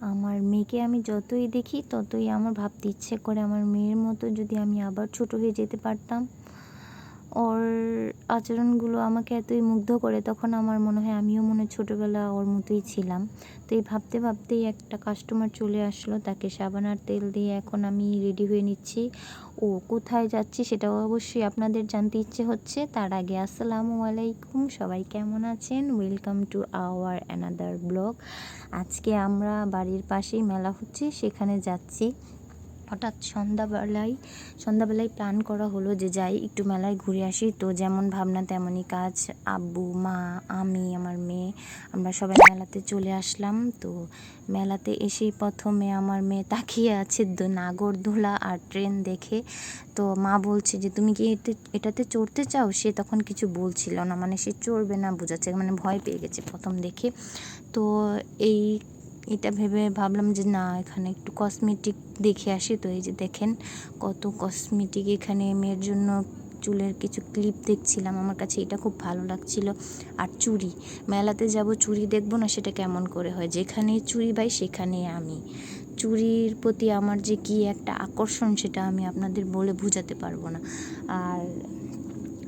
আমার মেয়েকে আমি যতই দেখি, ততই আমার ভাবতে ইচ্ছে করে আমার মেয়ের মতো যদি আমি আবার ছোট হয়ে যেতে পারতাম। ওর আচরণগুলো আমাকে এতই মুগ্ধ করে, তখন আমার মনে হয় আমিও মনে ছোটোবেলা ওর মতোই ছিলাম। তো এই ভাবতে ভাবতেই একটা কাস্টমার চলে আসলো, তাকে সাবান আর তেল দিয়ে এখন আমি রেডি হয়ে নিচ্ছি। ও কোথায় যাচ্ছি সেটাও অবশ্যই আপনাদের জানতে ইচ্ছে হচ্ছে। তার আগে আসসালামু আলাইকুম, সবাই কেমন আছেন? Welcome to our another blog আজকে আমরা বাড়ির পাশেই মেলা হচ্ছে, সেখানে যাচ্ছি। হঠাৎ সন্ধ্যাবেলায় সন্ধ্যাবেলায় প্ল্যান করা হলো যে যাই একটু মেলায় ঘুরে আসি। তো যেমন ভাবনা তেমনই কাজ। আব্বু, মা, আমি, আমার মেয়ে, আমরা সবাই মেলাতে চলে আসলাম। তো মেলাতে এসেই প্রথমে আমার মেয়ে তাকিয়ে আছে নাগরদোলা আর ট্রেন দেখে। তো মা বলছে যে, তুমি কি এতে, এটাতে চড়তে চাও? সে তখন কিছু বলছিল না। মানে সে চড়বে না, বোঝাচ্ছে। মানে ভয় পেয়ে গেছে প্রথম দেখে। তো এই এটা ভেবে ভাবলাম যে না, এখানে একটু কসমেটিক দেখে আসি। তো এই যে দেখেন কত কসমেটিক এখানে মেয়ের জন্য চুলের কিছু ক্লিপ দেখছিলাম। আমার কাছে এটা খুব ভালো লাগছিল। আর চুড়ি, মেলাতে যাব চুড়ি দেখব না, সেটা কেমন করে হয়? যেখানে চুড়ি পাই সেখানে আমি। চুড়ির প্রতি আমার যে কি একটা আকর্ষণ, সেটা আমি আপনাদের বলে বোঝাতে পারব না। আর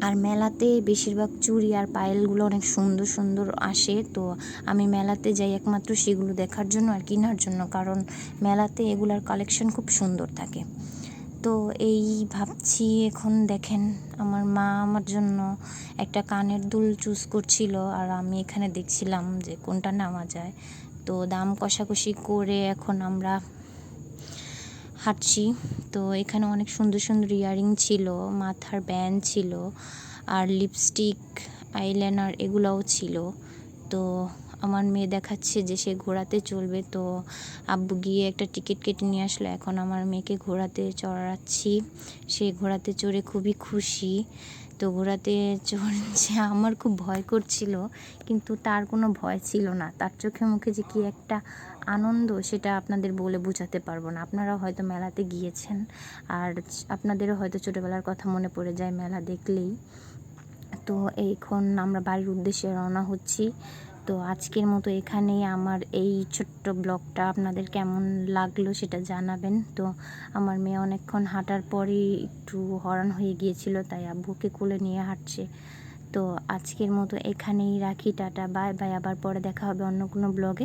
আর মেলাতে বেশিরভাগ চুড়ি আর পায়েলগুলো অনেক সুন্দর সুন্দর আসে, তো আমি মেলাতে যাই একমাত্র সেগুলো দেখার জন্য আর কেনার জন্য, কারণ মেলাতে এগুলার কালেকশন খুব সুন্দর থাকে। তো এই ভাবছি এখন দেখেন, আমার মা আমার জন্য একটা কানের দুল চুজ করছিল, আর আমি এখানে দেখছিলাম যে কোনটা নেওয়া যায়। তো দাম কষাকষি করে এখন আমরা হাঁটছি। তো এখানে অনেক সুন্দর সুন্দর ইয়ারিং ছিল, মাথার ব্যান্ড ছিল, আর লিপস্টিক আইলাইনার এগুলোও ছিল। তো আমার মেয়ে দেখাচ্ছে যে সে ঘোড়াতে চলবে। তো আব্বু গিয়ে একটা টিকিট কেটে নিয়ে আসলো। এখন আমার মেয়েকে ঘোড়াতে চড়াচ্ছি। সে ঘোড়াতে চড়ে খুবই খুশি। তো ঘোড়াতে চড়ছে আমার খুব ভয় করছিল, কিন্তু তার কোনো ভয় ছিল না। তার চোখে মুখে যে কী একটা আনন্দ, সেটা আপনাদের বলে বোঝাতে পারব না। আপনারা হয়তো মেলাতে গিয়েছেন, আর আপনাদেরও হয়তো ছোটোবেলার কথা মনে পড়ে যায় মেলা দেখলেই। তো এইখন আমরা বাড়ির উদ্দেশ্যে রওনা হচ্ছি। তো আজকের মতো এখানেই আমার এই ছোট্ট ব্লগটা আপনাদের কেমন লাগল সেটা জানাবেন। তো আমার মেয়ে অনেকক্ষণ হাঁটার পরেই একটু হরান হয়ে গিয়েছিল, তাই আব্বুকে কোলে নিয়ে হাঁটছে। তো আজকের মতো এখানেই রাখি, টাটা, বাই বাই, আবার পরে দেখা হবে অন্য কোনো ব্লগে।